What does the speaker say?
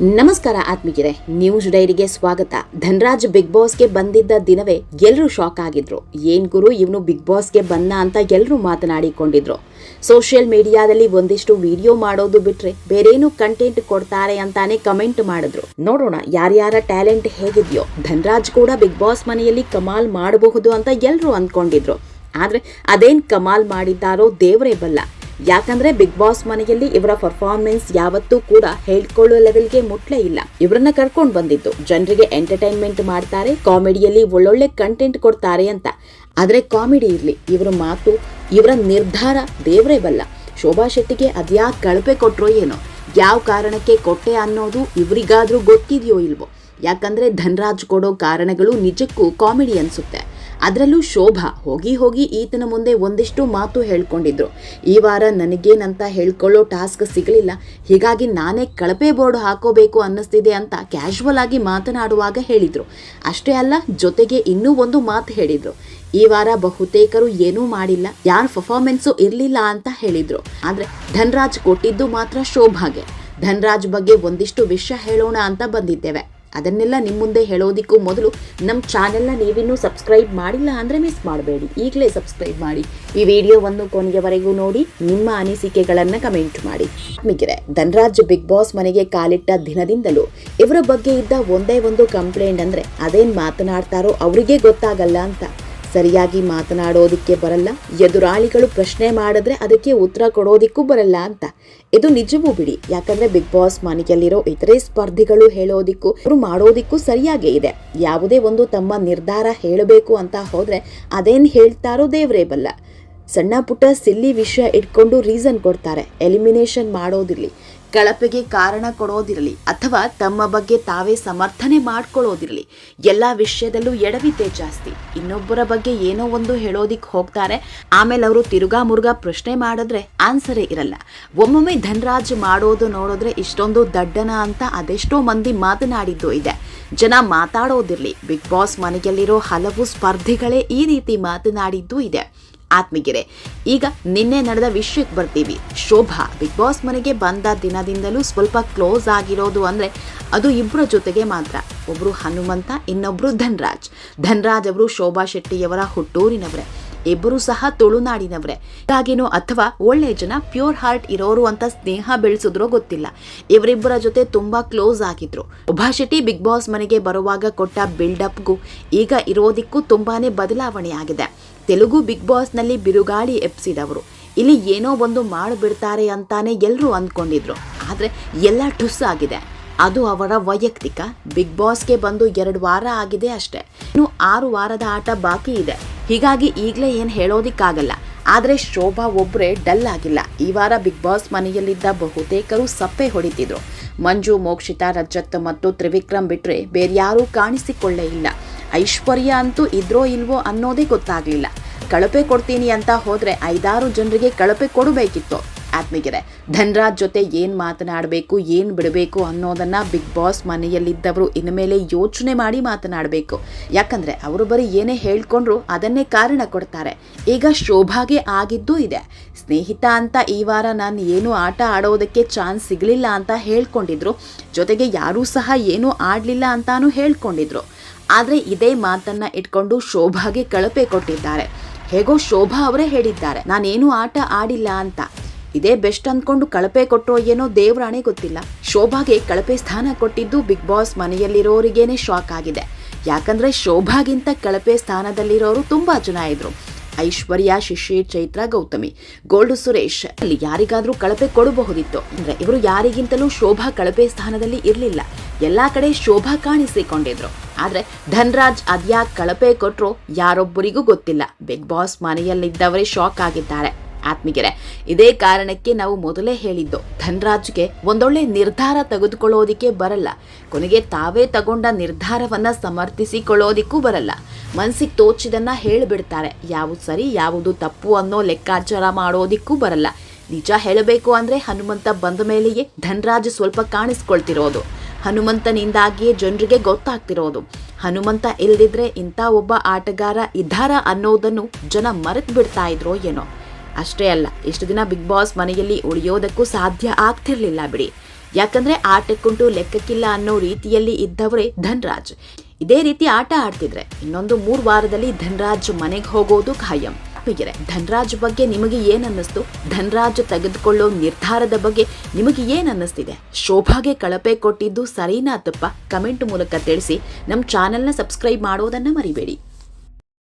ನಮಸ್ಕಾರ ಆತ್ಮೀಯರೇ ನ್ಯೂಸ್ ಡೈರಿಗೆ ಸ್ವಾಗತ. ಧನ್ರಾಜ್ ಬಿಗ್ ಬಾಸ್ಗೆ ಬಂದಿದ್ದ ದಿನವೇ ಎಲ್ಲರೂ ಶಾಕ್ ಆಗಿದ್ರು. ಏನ್ ಗುರು, ಇವನು ಬಿಗ್ ಬಾಸ್ಗೆ ಬಂದ ಅಂತ ಎಲ್ಲರೂ ಮಾತನಾಡಿಕೊಂಡಿದ್ರು. ಸೋಷಿಯಲ್ ಮೀಡಿಯಾದಲ್ಲಿ ಒಂದಿಷ್ಟು ವಿಡಿಯೋ ಮಾಡೋದು ಬಿಟ್ರೆ ಬೇರೇನು ಕಂಟೆಂಟ್ ಕೊಡ್ತಾರೆ ಅಂತಾನೆ ಕಮೆಂಟ್ ಮಾಡಿದ್ರು. ನೋಡೋಣ, ಯಾರ್ಯಾರ ಟ್ಯಾಲೆಂಟ್ ಹೇಗಿದೆಯೋ. ಧನ್ರಾಜ್ ಕೂಡ ಬಿಗ್ ಬಾಸ್ ಮನೆಯಲ್ಲಿ ಕಮಾಲ್ ಮಾಡಬಹುದು ಅಂತ ಎಲ್ಲರೂ ಅಂದ್ಕೊಂಡಿದ್ರು. ಆದ್ರೆ ಅದೇನ್ ಕಮಾಲ್ ಮಾಡಿದ್ದಾರೋ ದೇವರೇ ಬಲ್ಲ. ಯಾಕಂದ್ರೆ ಬಿಗ್ ಬಾಸ್ ಮನೆಯಲ್ಲಿ ಇವರ ಪರ್ಫಾರ್ಮೆನ್ಸ್ ಯಾವತ್ತೂ ಕೂಡ ಹೇಳ್ಕೊಳ್ಳೋ ಲೆವೆಲ್ಗೆ ಮುಟ್ಲೇ ಇಲ್ಲ. ಇವರನ್ನ ಕರ್ಕೊಂಡು ಬಂದಿದ್ದು. ಜನರಿಗೆ ಎಂಟರ್ಟೈನ್ಮೆಂಟ್ ಮಾಡ್ತಾರೆ ಕಾಮಿಡಿಯಲ್ಲಿ ಒಳ್ಳೊಳ್ಳೆ ಕಂಟೆಂಟ್ ಕೊಡ್ತಾರೆ ಅಂತ. ಆದ್ರೆ ಕಾಮಿಡಿ ಇರಲಿ, ಇವರ ಮಾತು, ಇವರ ನಿರ್ಧಾರ ದೇವರೇ ಬಲ್ಲ. ಶೋಭಾ ಶೆಟ್ಟಿಗೆ ಅದ್ಯಾಕ್ ಕಳಪೆ ಕೊಟ್ಟರೋ ಏನೋ. ಯಾವ ಕಾರಣಕ್ಕೆ ಕೊಟ್ಟೆ ಅನ್ನೋದು ಇವರಿಗಾದ್ರೂ ಗೊತ್ತಿದೆಯೋ ಇಲ್ವೋ. ಯಾಕಂದ್ರೆ ಧನ್ರಾಜ್ ಕೊಡೋ ಕಾರಣಗಳು ನಿಜಕ್ಕೂ ಕಾಮಿಡಿ ಅನ್ಸುತ್ತೆ. ಅದರಲ್ಲೂ ಶೋಭಾ ಹೋಗಿ ಹೋಗಿ ಈತನ ಮುಂದೆ ಒಂದಿಷ್ಟು ಮಾತು ಹೇಳ್ಕೊಂಡಿದ್ರು. ಈ ವಾರ ನನಗೇನಂತ ಹೇಳ್ಕೊಳ್ಳೋ ಟಾಸ್ಕ್ ಸಿಗಲಿಲ್ಲ. ಹೀಗಾಗಿ ನಾನೇ ಕಳಪೆ ಬೋರ್ಡ್ ಹಾಕೋಬೇಕು ಅನ್ನಿಸ್ತಿದೆ ಅಂತ ಕ್ಯಾಶುವಲ್ ಆಗಿ ಮಾತನಾಡುವಾಗ ಹೇಳಿದರು. ಅಷ್ಟೇ ಅಲ್ಲ, ಜೊತೆಗೆ ಇನ್ನೂ ಒಂದು ಮಾತು ಹೇಳಿದರು. ಈ ವಾರ ಬಹುತೇಕರು ಏನೂ ಮಾಡಿಲ್ಲ, ಯಾರ ಪರ್ಫಾರ್ಮೆನ್ಸು ಇರಲಿಲ್ಲ ಅಂತ ಹೇಳಿದರು. ಆದರೆ ಧನ್ರಾಜ್ ಕೊಟ್ಟಿದ್ದು ಮಾತ್ರ ಶೋಭಾಗೆ. ಧನ್ರಾಜ್ ಬಗ್ಗೆ ಒಂದಿಷ್ಟು ವಿಷಯ ಹೇಳೋಣ ಅಂತ ಬಂದಿದ್ದೇವೆ. ಅದನ್ನೆಲ್ಲ ನಿಮ್ಮ ಮುಂದೆ ಹೇಳೋದಕ್ಕೂ ಮೊದಲು ನಮ್ಮ ಚಾನೆಲ್ನ ನೀವಿನ್ನೂ ಸಬ್ಸ್ಕ್ರೈಬ್ ಮಾಡಿಲ್ಲ ಅಂದರೆ ಮಿಸ್ ಮಾಡಬೇಡಿ. ಈಗಲೇ ಸಬ್ಸ್ಕ್ರೈಬ್ ಮಾಡಿ. ಈ ವಿಡಿಯೋವನ್ನು ಕೊನೆಯವರೆಗೂ ನೋಡಿ, ನಿಮ್ಮ ಅನಿಸಿಕೆಗಳನ್ನು ಕಮೆಂಟ್ ಮಾಡಿ. ಮಿಗಿರೆ ಧನ್ರಾಜ್ ಬಿಗ್ ಬಾಸ್ ಮನೆಗೆ ಕಾಲಿಟ್ಟ ದಿನದಿಂದಲೂ ಇವರ ಬಗ್ಗೆ ಇದ್ದ ಒಂದೇ ಒಂದು ಕಂಪ್ಲೇಂಟ್ ಅಂದರೆ ಅದೇನು ಮಾತನಾಡ್ತಾರೋ ಅವರಿಗೆ ಗೊತ್ತಾಗಲ್ಲ ಅಂತ. ಸರಿಯಾಗಿ ಮಾತನಾಡೋದಿಕ್ಕೆ ಬರಲ್ಲ. ಎದುರಾಳಿಗಳು ಪ್ರಶ್ನೆ ಮಾಡಿದ್ರೆ ಅದಕ್ಕೆ ಉತ್ತರ ಕೊಡೋದಿಕ್ಕೂ ಬರಲ್ಲ ಅಂತ. ಇದು ನಿಜವೂ ಬಿಡಿ. ಯಾಕಂದ್ರೆ ಬಿಗ್ ಬಾಸ್ ಮನೆಯಲ್ಲಿರೋ ಇತರೆ ಸ್ಪರ್ಧಿಗಳು ಹೇಳೋದಿಕ್ಕೂ, ಅವರು ಮಾಡೋದಿಕ್ಕೂ ಸರಿಯಾಗೇ ಇದೆ. ಯಾವುದೇ ಒಂದು ತಮ್ಮ ನಿರ್ಧಾರ ಹೇಳಬೇಕು ಅಂತ ಹೋದ್ರೆ ಅದೇನ್ ಹೇಳ್ತಾರೋ ದೇವರೇ ಬಲ್ಲ. ಸಣ್ಣ ಪುಟ್ಟ ಸಿಲ್ಲಿ ವಿಷಯ ಇಟ್ಕೊಂಡು ರೀಸನ್ ಕೊಡ್ತಾರೆ. ಎಲಿಮಿನೇಷನ್ ಮಾಡೋದಿರಲಿ, ಕಳಪೆಗೆ ಕಾರಣ ಕೊಡೋದಿರಲಿ, ಅಥವಾ ತಮ್ಮ ಬಗ್ಗೆ ತಾವೇ ಸಮರ್ಥನೆ ಮಾಡ್ಕೊಳ್ಳೋದಿರಲಿ, ಎಲ್ಲ ವಿಷಯದಲ್ಲೂ ಎಡವಿತೆ ಜಾಸ್ತಿ. ಇನ್ನೊಬ್ಬರ ಬಗ್ಗೆ ಏನೋ ಒಂದು ಹೇಳೋದಿಕ್ಕೆ ಹೋಗ್ತಾರೆ, ಆಮೇಲೆ ಅವರು ತಿರುಗಾ ಮುರುಗಾ ಪ್ರಶ್ನೆ ಮಾಡಿದ್ರೆ ಆನ್ಸರೇ ಇರಲ್ಲ. ಒಮ್ಮೊಮ್ಮೆ ಧನ್ರಾಜ್ ಮಾಡೋದು ನೋಡಿದ್ರೆ ಇಷ್ಟೊಂದು ದಡ್ಡನ ಅಂತ ಅದೆಷ್ಟೋ ಮಂದಿ ಮಾತನಾಡಿದ್ದು ಇದೆ. ಜನ ಮಾತಾಡೋದಿರಲಿ, ಬಿಗ್ ಬಾಸ್ ಮನೆಯಲ್ಲಿರೋ ಹಲವು ಸ್ಪರ್ಧಿಗಳೇ ಈ ರೀತಿ ಮಾತನಾಡಿದ್ದು ಇದೆ. ಆತ್ಮಗಿರೆ ಈಗ ನಿನ್ನೆ ನಡೆದ ವಿಷಯಕ್ಕೆ ಬರ್ತೀವಿ. ಶೋಭಾ, ಬಿಗ್ ಬಾಸ್ ಮನೆಗೆ ಬಂದ ದಿನದಿಂದಲೂ ಸ್ವಲ್ಪ ಕ್ಲೋಸ್ ಆಗಿರೋದು ಅಂದ್ರೆ ಅದು ಇಬ್ಬರ ಜೊತೆಗೆ ಮಾತ್ರ. ಒಬ್ರು ಹನುಮಂತ, ಇನ್ನೊಬ್ರು ಧನ್ರಾಜ್. ಧನ್ರಾಜ್ ಅವರು ಶೋಭಾ ಶೆಟ್ಟಿಯವರ ಹುಟ್ಟೂರಿನವರೇ. ಇಬ್ಬರು ಸಹ ತುಳುನಾಡಿನವರೇ. ಹಾಗೇನೋ ಅಥವಾ ಒಳ್ಳೆ ಜನ ಪ್ಯೂರ್ ಹಾರ್ಟ್ ಇರೋರು ಅಂತ ಸ್ನೇಹ ಬೆಳೆಸಿದ್ರೋ ಗೊತ್ತಿಲ್ಲ. ಇವರಿಬ್ಬರ ಜೊತೆ ತುಂಬಾ ಕ್ಲೋಸ್ ಆಗಿದ್ರು. ಉಭಾ ಶೆಟ್ಟಿ ಬಿಗ್ ಬಾಸ್ ಮನೆಗೆ ಬರುವಾಗ ಕೊಟ್ಟ ಬಿಲ್ಡಪ್ಗೂ ಈಗ ಇರೋದಿಕ್ಕೂ ತುಂಬಾನೇ ಬದಲಾವಣೆ ಆಗಿದೆ ತೆಲುಗು ಬಿಗ್ ಬಾಸ್ನಲ್ಲಿ ಬಿರುಗಾಳಿ ಎಪ್ಸಿದವರು ಇಲ್ಲಿ ಏನೋ ಒಂದು ಮಾಡಿಬಿಡ್ತಾರೆ ಅಂತಾನೆ ಎಲ್ಲರೂ ಅಂದ್ಕೊಂಡಿದ್ರು. ಆದರೆ ಎಲ್ಲ ಠುಸ್ ಆಗಿದೆ. ಅದು ಅವರ ವೈಯಕ್ತಿಕ. ಬಿಗ್ ಬಾಸ್ಗೆ ಬಂದು ಎರಡು ವಾರ ಆಗಿದೆ ಅಷ್ಟೇ. ಇನ್ನು ಆರು ವಾರದ ಆಟ ಬಾಕಿ ಇದೆ. ಹೀಗಾಗಿ ಈಗಲೇ ಏನು ಹೇಳೋದಿಕ್ಕಾಗಲ್ಲ. ಆದರೆ ಶೋಭಾ ಒಬ್ಬರೇ ಡಲ್ ಆಗಿಲ್ಲ. ಈ ವಾರ ಬಿಗ್ ಬಾಸ್ ಮನೆಯಲ್ಲಿದ್ದ ಬಹುತೇಕರು ಸಪ್ಪೆ ಹೊಡಿತಿದ್ರು. ಮಂಜು, ಮೋಕ್ಷಿತಾ, ರಜತ್ ಮತ್ತು ತ್ರಿವಿಕ್ರಮ್ ಬಿಟ್ರೆ ಬೇರ್ಯಾರೂ ಕಾಣಿಸಿಕೊಳ್ಳೇ ಇಲ್ಲ. ಐಶ್ವರ್ಯ ಅಂತೂ ಇದ್ರೋ ಇಲ್ವೋ ಅನ್ನೋದೇ ಗೊತ್ತಾಗ್ಲಿಲ್ಲ. ಕಳಪೆ ಕೊಡ್ತೀನಿ ಅಂತ ಹೋದರೆ ಐದಾರು ಜನರಿಗೆ ಕಳಪೆ ಕೊಡಬೇಕಿತ್ತು. ಆತ್ಮಿಗೆರೆ ಧನ್ರಾಜ್ ಜೊತೆ ಏನು ಮಾತನಾಡಬೇಕು, ಏನು ಬಿಡಬೇಕು ಅನ್ನೋದನ್ನ ಬಿಗ್ ಬಾಸ್ ಮನೆಯಲ್ಲಿದ್ದವರು ಇನ್ಮೇಲೆ ಯೋಚನೆ ಮಾಡಿ ಮಾತನಾಡಬೇಕು. ಯಾಕಂದ್ರೆ ಅವರು ಬರೀ ಏನೇ ಹೇಳ್ಕೊಂಡ್ರು ಅದನ್ನೇ ಕಾರಣ ಕೊಡ್ತಾರೆ. ಈಗ ಶೋಭಾಗೆ ಆಗಿದ್ದು ಇದೆ. ಸ್ನೇಹಿತ ಅಂತ ಈ ವಾರ ನಾನು ಏನು ಆಟ ಆಡೋದಕ್ಕೆ ಚಾನ್ಸ್ ಸಿಗಲಿಲ್ಲ ಅಂತ ಹೇಳ್ಕೊಂಡಿದ್ರು. ಜೊತೆಗೆ ಯಾರೂ ಸಹ ಏನೂ ಆಡಲಿಲ್ಲ ಅಂತಾನು ಹೇಳ್ಕೊಂಡಿದ್ರು. ಆದರೆ ಇದೇ ಮಾತನ್ನ ಇಟ್ಕೊಂಡು ಶೋಭಾಗೆ ಕಳಪೆ ಕೊಟ್ಟಿದ್ದಾರೆ. ಹೇಗೋ ಶೋಭಾ ಅವರೇ ಹೇಳಿದ್ದಾರೆ. ನಾನೇನು ಆಟ ಆಡಿಲ್ಲ ಅಂತ. ಇದೇ ಬೆಸ್ಟ್ ಅಂದ್ಕೊಂಡು ಕಳಪೆ ಕೊಟ್ಟೋ ಏನೋ ದೇವ್ರಾಣೆ ಗೊತ್ತಿಲ್ಲ. ಶೋಭಾಗೆ ಕಳಪೆ ಸ್ಥಾನ ಕೊಟ್ಟಿದ್ದು ಬಿಗ್ ಬಾಸ್ ಮನೆಯಲ್ಲಿರೋರಿಗೇನೆ ಶಾಕ್ ಆಗಿದೆ. ಯಾಕಂದ್ರೆ ಶೋಭಾಗಿಂತ ಕಳಪೆ ಸ್ಥಾನದಲ್ಲಿರೋರು ತುಂಬಾ ಜನ ಇದ್ರು. ಐಶ್ವರ್ಯ, ಶಿಶಿ, ಚೈತ್ರ, ಗೌತಮಿ, ಗೋಲ್ಡ್ ಸುರೇಶ್ ಅಲ್ಲಿ ಯಾರಿಗಾದ್ರೂ ಕಳಪೆ ಕೊಡಬಹುದಿತ್ತು. ಅಂದ್ರೆ ಇವರು ಯಾರಿಗಿಂತಲೂ ಶೋಭಾ ಕಳಪೆ ಸ್ಥಾನದಲ್ಲಿ ಇರಲಿಲ್ಲ. ಎಲ್ಲಾ ಕಡೆ ಶೋಭಾ ಕಾಣಿಸಿಕೊಂಡಿದ್ರು. ಆದ್ರೆ ಧನ್ರಾಜ್ ಅದ್ಯಾಕ್ ಕಳಪೆ ಕೊಟ್ಟರು ಯಾರೊಬ್ಬರಿಗೂ ಗೊತ್ತಿಲ್ಲ. ಬಿಗ್ ಬಾಸ್ ಮನೆಯಲ್ಲಿದ್ದವರೇ ಶಾಕ್ ಆಗಿದ್ದಾರೆ. ಆತ್ಮಿಗೆರೆ, ಇದೇ ಕಾರಣಕ್ಕೆ ನಾವು ಮೊದಲೇ ಹೇಳಿದ್ದು, ಧನ್ರಾಜ್ಗೆ ಒಂದೊಳ್ಳೆ ನಿರ್ಧಾರ ತೆಗೆದುಕೊಳ್ಳೋದಿಕ್ಕೆ ಬರಲ್ಲ. ಕೊನೆಗೆ ತಾವೇ ತಗೊಂಡ ನಿರ್ಧಾರವನ್ನ ಸಮರ್ಥಿಸಿಕೊಳ್ಳೋದಿಕ್ಕೂ ಬರಲ್ಲ. ಮನ್ಸಿಗೆ ತೋಚಿದನ್ನ ಹೇಳಿಬಿಡ್ತಾರೆ. ಯಾವುದು ಸರಿ, ಯಾವುದು ತಪ್ಪು ಅನ್ನೋ ಲೆಕ್ಕಾಚಾರ ಮಾಡೋದಿಕ್ಕೂ ಬರಲ್ಲ. ನಿಜ ಹೇಳಬೇಕು ಅಂದ್ರೆ ಹನುಮಂತ ಬಂದ ಮೇಲೆಯೇ ಧನ್ರಾಜ್ ಸ್ವಲ್ಪ ಕಾಣಿಸ್ಕೊಳ್ತಿರೋದು. ಹನುಮಂತನಿಂದಾಗಿಯೇ ಜನರಿಗೆ ಗೊತ್ತಾಗ್ತಿರೋದು. ಹನುಮಂತ ಇಲ್ಲದಿದ್ರೆ ಇಂಥ ಒಬ್ಬ ಆಟಗಾರ ಇದ್ದಾರ ಅನ್ನೋದನ್ನು ಜನ ಮರೆತು ಬಿಡ್ತಾ ಇದ್ರೋ ಏನೋ. ಅಷ್ಟೇ ಅಲ್ಲ, ಇಷ್ಟು ದಿನ ಬಿಗ್ ಬಾಸ್ ಮನೆಯಲ್ಲಿ ಉಳಿಯೋದಕ್ಕೂ ಸಾಧ್ಯ ಆಗ್ತಿರ್ಲಿಲ್ಲ ಬಿಡಿ. ಯಾಕಂದ್ರೆ ಆಟಕ್ಕುಂಟು ಲೆಕ್ಕಕ್ಕಿಲ್ಲ ಅನ್ನೋ ರೀತಿಯಲ್ಲಿ ಇದ್ದವರೇ ಧನ್ರಾಜ್. ಇದೇ ರೀತಿ ಆಟ ಆಡ್ತಿದ್ರೆ ಇನ್ನೊಂದು ಮೂರು ವಾರದಲ್ಲಿ ಧನ್ರಾಜ್ ಮನೆಗೆ ಹೋಗೋದು ಖಾಯಂ. ಹೀಗಿದೆ ಧನ್ರಾಜ್ ಬಗ್ಗೆ ನಿಮಗೆ ಏನ್ ಅನ್ನಿಸ್ತು ಧನ್ರಾಜ್ ತೆಗೆದುಕೊಳ್ಳೋ ನಿರ್ಧಾರದ ಬಗ್ಗೆ ನಿಮಗೆ ಏನ್ ಅನ್ನಿಸ್ತಿದೆ ಶೋಭಾಗೆ ಕಳಪೆ ಕೊಟ್ಟಿದ್ದು ಸರಿನಾ ತಪ್ಪ. ಕಮೆಂಟ್ ಮೂಲಕ ತಿಳಿಸಿ. ನಮ್ಮ ಚಾನೆಲ್ನ ಸಬ್ಸ್ಕ್ರೈಬ್ ಮಾಡೋದನ್ನ ಮರಿಬೇಡಿ.